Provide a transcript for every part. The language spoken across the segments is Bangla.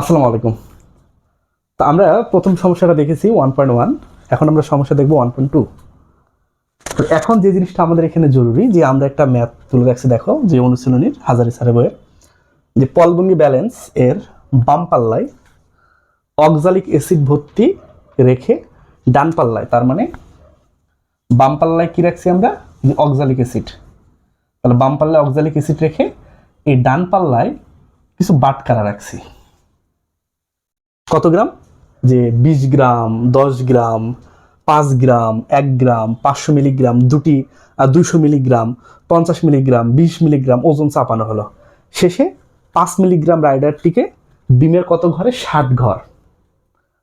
আসসালামু আলাইকুম। তো আমরা প্রথম সমস্যাটা দেখেছি ওয়ান পয়েন্ট ওয়ান এখন আমরা সমস্যা দেখব ওয়ান পয়েন্ট টু তো এখন যে জিনিসটা আমাদের এখানে জরুরি, যে আমরা একটা ম্যাথ তুলে রাখছি, দেখো, যে অনুশীলনীর হাজারি সারে বইয়ের, যে পলবঙ্গি ব্যালেন্স এর বাম পাল্লায় অক্সালিক অ্যাসিড ভর্তি রেখে ডান পাল্লায়, তার মানে বাম পাল্লায় কি রাখছি আমরা? যে অক্সালিক অ্যাসিড তাহলে বাম পাল্লায় অক্সালিক অ্যাসিড রেখে এই ডান পাল্লায় কিছু বাটকারা রাখছি। কত গ্রাম? যে বিশ গ্রাম, দশ গ্রাম, পাঁচ গ্রাম, এক গ্রাম, পাঁচশো মিলিগ্রাম, দুটি দুইশো মিলিগ্রাম, পঞ্চাশ মিলিগ্রাম, বিশ মিলিগ্রাম ওজন চাপানো হলো। শেষে পাঁচ মিলিগ্রাম রাইডারটিকে বিমের কত ঘরে? ষাট ঘর।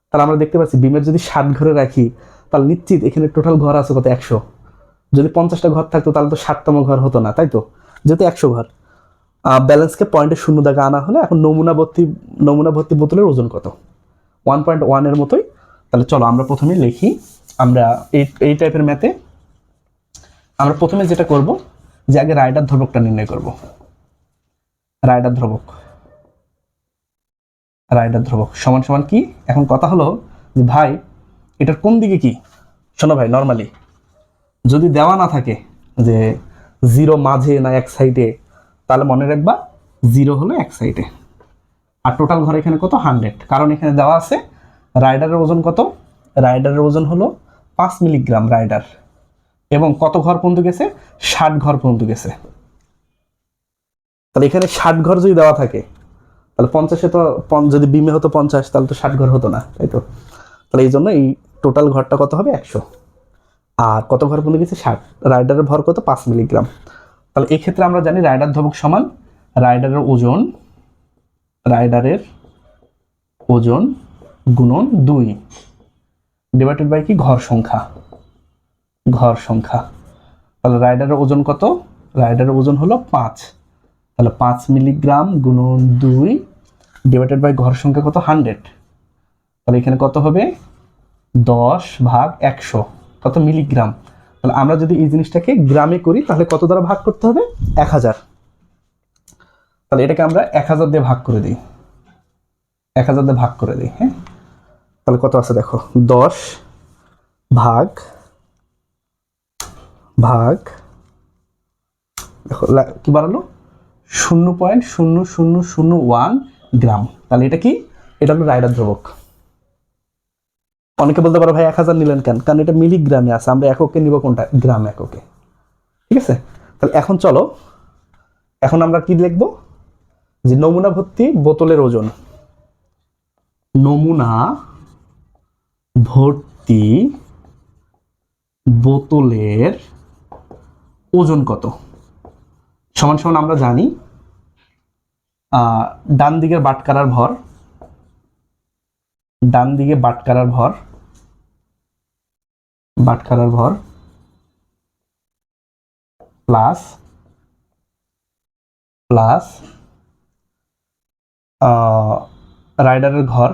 তাহলে আমরা দেখতে পাচ্ছি, বিমের যদি ষাট ঘরে রাখি, তাহলে নিশ্চিত এখানে টোটাল ঘর আছে কত? একশো। যদি পঞ্চাশটা ঘর থাকতো, তাহলে তো ষাটতম ঘর হতো না, তাই তো? যেহেতু একশো ঘর। ব্যালেন্সকে পয়েন্টে শূন্য দাগে আনা হলে এখন নমুনা ভর্তি নমুনা ভর্তি বোতলের ওজন কত? ওয়ান পয়েন্ট ওয়ানের মতোই। তাহলে চলো আমরা প্রথমে লিখি। আমরা এই এই টাইপের ম্যাথে আমরা প্রথমে যেটা করব, যে আগে রাইডার ধ্রুবকটা নির্ণয় করব। রাইডার ধ্রুবক। রাইডার ধ্রুবক। সমান সমান কি? এখন কথা হলো যে ভাই, এটার কোন দিকে কি? শোনো ভাই নর্মালি যদি দেওয়া না থাকে যে জিরো মাঝে না এক সাইডে তাহলে মনে রাখবা জিরো হলো এক সাইডে আর টোটাল ঘর এখানে কত? হান্ড্রেড কারণ এখানে দেওয়া আছে রাইডারের ওজন কত? রাইডারের ওজন হলো পাঁচ মিলিগ্রাম রাইডার এবং কত ঘর পর্যন্ত গেছে? ষাট ঘর পর্যন্ত গেছে। তাহলে এখানে ষাট ঘর যদি দেওয়া থাকে, তাহলে পঞ্চাশে তো যদি বিমে হতো পঞ্চাশ, তাহলে তো ষাট ঘর হতো না, তাই তো? তাহলে এই জন্য এই টোটাল ঘরটা কত হবে? একশো। আর কত ঘর পর্যন্ত গেছে? ষাট। রাইডারের ভর কত? পাঁচ মিলিগ্রাম তাহলে এক্ষেত্রে আমরা জানি রাইডার ধবক সমান রাইডারের ওজন রাইডারের ওজন গুণন দুই। ডিভাইডেড বাই কি? ঘর সংখ্যা। ঘর সংখ্যা। তাহলে রাইডারের ওজন কত? রাইডারের ওজন হলো পাঁচ। তাহলে পাঁচ মিলিগ্রাম গুণন দুই ডিভাইডেড বাই ঘর সংখ্যা কত? হান্ড্রেড। তাহলে এখানে কত হবে? দশ ভাগ একশো। কত মিলিগ্রাম? তাহলে আমরা যদি এই জিনিসটাকে গ্রামে করি, তাহলে কত দ্বারা ভাগ করতে হবে? এক হাজার। তাহলে এটাকে আমরা এক হাজার দিয়ে ভাগ করে দিই। এক হাজার দিয়ে ভাগ করে দিই হ্যাঁ? তাহলে কত আছে দেখো? দশ ভাগ ভাগ, দেখো কি বাড়ালো? শূন্য পয়েন্ট শূন্য শূন্য শূন্য ওয়ান গ্রাম। তাহলে এটা কি? এটা হলো রাইডার ধ্রুবক অনেকে বলতে পারো, ভাই, এক হাজার নিলেন কেন? কারণ এটা মিলিগ্রামে আছে, আমরা এককে নিব কোনটা? গ্রাম এককে। ঠিক আছে? তাহলে এখন চলো, এখন আমরা কি লিখব? যে নমুনা ভর্তি বোতলের ওজন। নমুনা ভর্তি বোতলের ওজন কত? সমান সমান আমরা জানি ডান দিকের বাটকারার ভর, ডান দিকে বাটকারার ভর বাটকারার ভর, প্লাস প্লাস রাইডারের ঘর।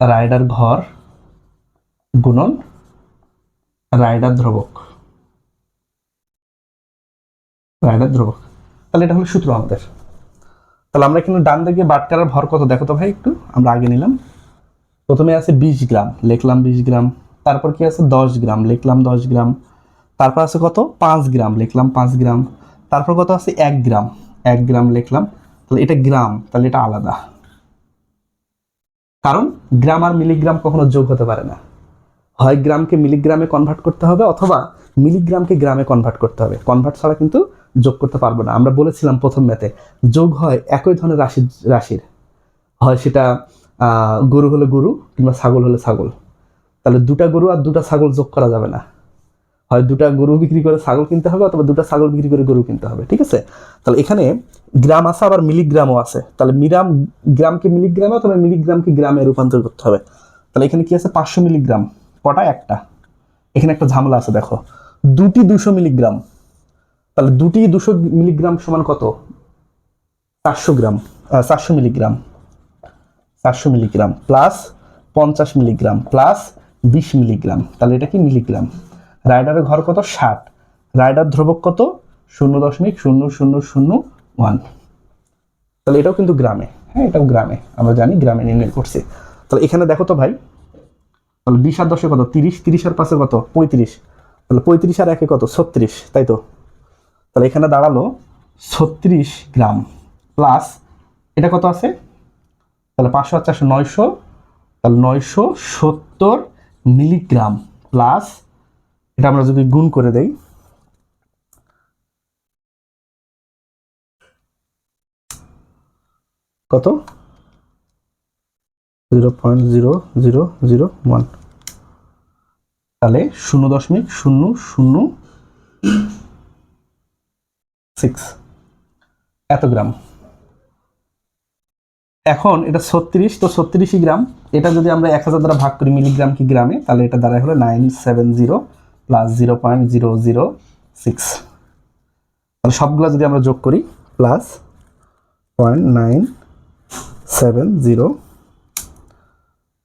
রাইডার ঘর গুণন রাইডার ধ্রুবক। রাইডার ধ্রুবক। তাহলে এটা হলো সূত্র আমাদের। তাহলে আমরা কিন্তু ডান দিকে বাটকারার ভর কত দেখো তো ভাই একটু, আমরা আগে নিলাম। প্রথমে আছে বিশ গ্রাম, লিখলাম বিশ গ্রাম। তারপর কি আছে? দশ গ্রাম, লিখলাম দশ গ্রাম। তারপর আছে কত? পাঁচ গ্রাম, লিখলাম পাঁচ গ্রাম। তারপর কত আছে? এক গ্রাম। এক গ্রাম লিখলাম। তাহলে এটা গ্রাম, তাহলে এটা আলাদা। কারণ গ্রাম আর মিলিগ্রাম কখনো যোগ হতে পারে না। হয় গ্রামকে মিলিগ্রামে কনভার্ট করতে হবে অথবা মিলিগ্রামকে গ্রামে কনভার্ট করতে হবে। কনভার্ট ছাড়া কিন্তু যোগ করতে পারব না। আমরা বলেছিলাম প্রথম ম্যাথে, যোগ হয় একই ধরনের রাশির রাশির। হয় সেটা গরু হলে গরু কিংবা ছাগল হলে ছাগল। তাহলে দুটা গরু আর দুটা ছাগল যোগ করা যাবে না। হয় দুটা গরু বিক্রি করে ছাগল কিনতে হবে অথবা দুটা ছাগল বিক্রি করে গরু কিনতে হবে, ঠিক আছে? তাহলে এখানে গ্রাম আছে, আবার মিলিগ্রামও আছে। তাহলে মিরাম, গ্রামকে মিলিগ্রামে অথবা মিলিগ্রামকে গ্রামে রূপান্তর করতে হবে। তাহলে এখানে কি আছে? পাঁচশো মিলিগ্রাম, কটা? একটা। এখানে একটা ঝামেলা আছে, দেখো। দুটি দুশো মিলিগ্রাম। তাহলে দুটি দুশো মিলিগ্রাম সমান কত? চারশো গ্রাম চারশো মিলিগ্রাম। চারশো মিলিগ্রাম প্লাস পঞ্চাশ মিলিগ্রাম প্লাস বিশ মিলিগ্রাম। তাহলে এটা কি? মিলিগ্রাম। রাইডারের ঘর কত? ষাট। রাইডার ধ্রুবক কত? শূন্য দশমিক শূন্য শূন্য শূন্য ওয়ান। তাহলে এটাও কিন্তু গ্রামে। হ্যাঁ এটাও গ্রামে। আমরা জানি গ্রামে নির্ণয় করছি। তাহলে এখানে দেখো তো ভাই, তাহলে বিশ আর দশে কত? তিরিশ। তিরিশ আর পাশে কত? পঁয়ত্রিশ। তাহলে পঁয়ত্রিশ আর একে কত? ছত্রিশ। তাই তো? তাহলে এখানে দাঁড়াল ছত্রিশ গ্রাম প্লাস এটা কত আছে? তাহলে পাঁচশো আর চারশো নয়শো। তাহলে নয়শো সত্তর মিলিগ্রাম প্লাস এটা আমরা যদি গুণ করে দেই, কত? Zero point zero zero zero one. তাহলে শূন্য দশমিক শূন্য শূন্য সিক্স। এত গ্রাম। এখন এটা ছত্রিশ, তো ছত্রিশই গ্রাম। এটা যদি আমরা এক হাজার দ্বারা ভাগ করি মিলিগ্রাম কি গ্রামে? তাহলে এটা দ্বারা হলো nine seven zero. Plus zero point zero zero six তাহলে সবগুলো যদি আমরা যোগ করি plus point nine seven zero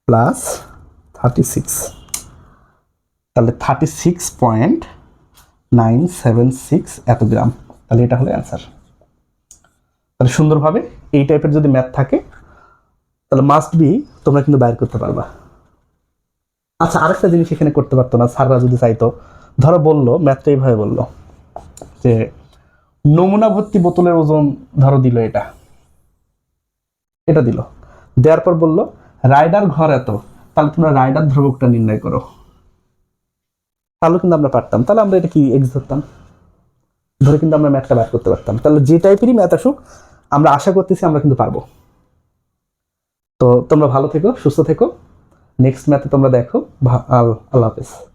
plus thirty six তাহলে thirty six point nine seven six এত গ্রাম। তাহলে এটা হলো অ্যান্সার তাহলে সুন্দরভাবে এই টাইপের যদি ম্যাথ থাকে, তাহলে মাস্ট বি তোমরা কিন্তু বাইর করতে পারবা। আচ্ছা আরেকটা জিনিস এখানে করতে পারতো না, স্যাররা যদি চাইতো। ধরো বলল ম্যাথটা এইভাবে বলল, যে নমুনা ভর্তি বোতলের ওজন ধরো দিল এটা। এটা দিল। দেওয়ার পর বলল, রাইডার ঘর এত, তাহলে তোমরা রাইডার ধ্রুবকটা নির্ণয় করো। তাহলে কিন্তু আমরা পারতাম। তাহলে আমরা এটা কি এক্স ধরতাম? ধরে কিন্তু আমরা ম্যাথটা ব্যাক করতে পারতাম। তাহলে যে টাইপেরই ম্যাথ আসুক, আমরা আশা করতেছি আমরা কিন্তু পারব। তো তোমরা ভালো থেকো, সুস্থ থেকো। নেক্সট ম্যাথে তোমরা দেখো। আল্লাহ হাফেজ।